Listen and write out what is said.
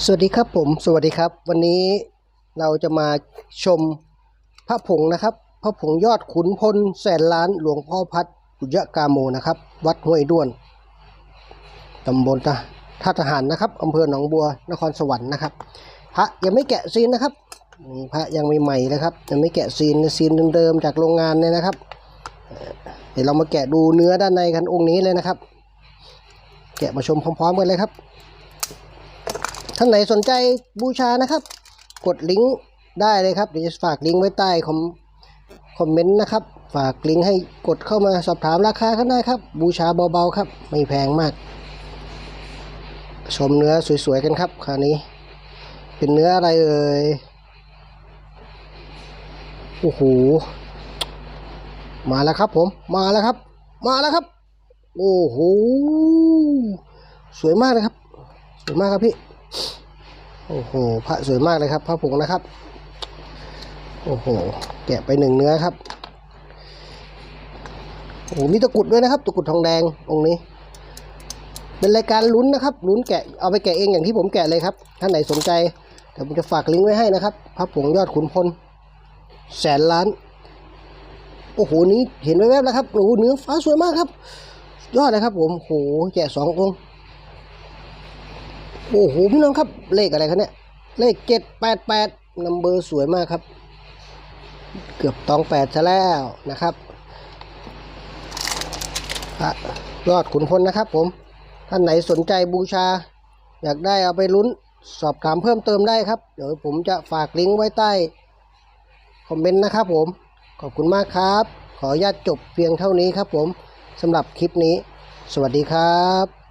สวัสดีครับผม สวัสดีครับ วันนี้เราจะมาชมพระผงนะครับพระผงยอดขุนพลแสนล้านหลวงพ่อพัดปุยะกาโมนะครับ วัดห้วยด้วนตำบลท่าทหารนะครับอำเภอหนองบัวนครสวรรค์นะครับ พระยังไม่แกะซีนนะครับพระยังใหม่ๆเลยครับยังไม่แกะซีนซีนเดิมๆจากโรงงานเลยนะครับ เดี๋ยวเรามาแกะดูเนื้อด้านในกันองค์นี้เลยนะครับ แกะมาชมพร้อมๆกันเลยครับ ท่านไหนสนใจบูชานะครับ กดลิงก์ได้เลยครับเดี๋ยวจะฝากลิงก์ไว้ใต้คอมคอมเมนต์นะครับ ฝากลิงก์ให้กดเข้ามาสอบถามราคากันได้ครับ บูชาเบาๆครับ ไม่แพงมาก ชมเนื้อสวยๆกันครับคราวนี้ เป็นเนื้ออะไรเอ่ยโอ้โหมาแล้วครับผมมาแล้วครับ มาแล้วครับ โอ้โหสวยมากเลยครับสวยมากครับพี่ โอ้โหพระสวยมากเลยครับพระผงนะครับ โอ้โห แกะไปหนึ่งเนื้อครับโอ้โหมีตะกรุดด้วยนะครับ ตะกรุดทองแดงองค์นี้ เป็นรายการลุ้นนะครับลุ้นแกะเอาไปแกะเองอย่างที่ผมแกะเลยครับท่านไหนสนใจเดี๋ยวผมจะฝากลิงก์ไว้ให้นะครับพระผงยอดขุนพลแสนล้าน โอ้โหนี้เห็นแวบๆแล้วครับโอ้โหเนื้อฟ้าสวยมากครับ ยอดเลยครับผมโอ้โหแกะสององค์ โอ้โหพี่น้องครับ เลขอะไรครับเนี่ย เลขเจ็ดแปดแปดนัมเบอร์สวยมากครับ เกือบตองแปดซะแล้วนะครับระยอดขุนพลนะครับผม ท่านไหนสนใจบูชา อยากได้เอาไปลุ้นสอบถามเพิ่มเติมได้ครับ เดี๋ยวผมจะฝากลิงก์ไว้ใต้ คอมเมนต์นะครับผม ขอบคุณมากครับ ขออนุญาตจบเพียงเท่านี้ครับผมสำหรับคลิปนี้ สวัสดีครับ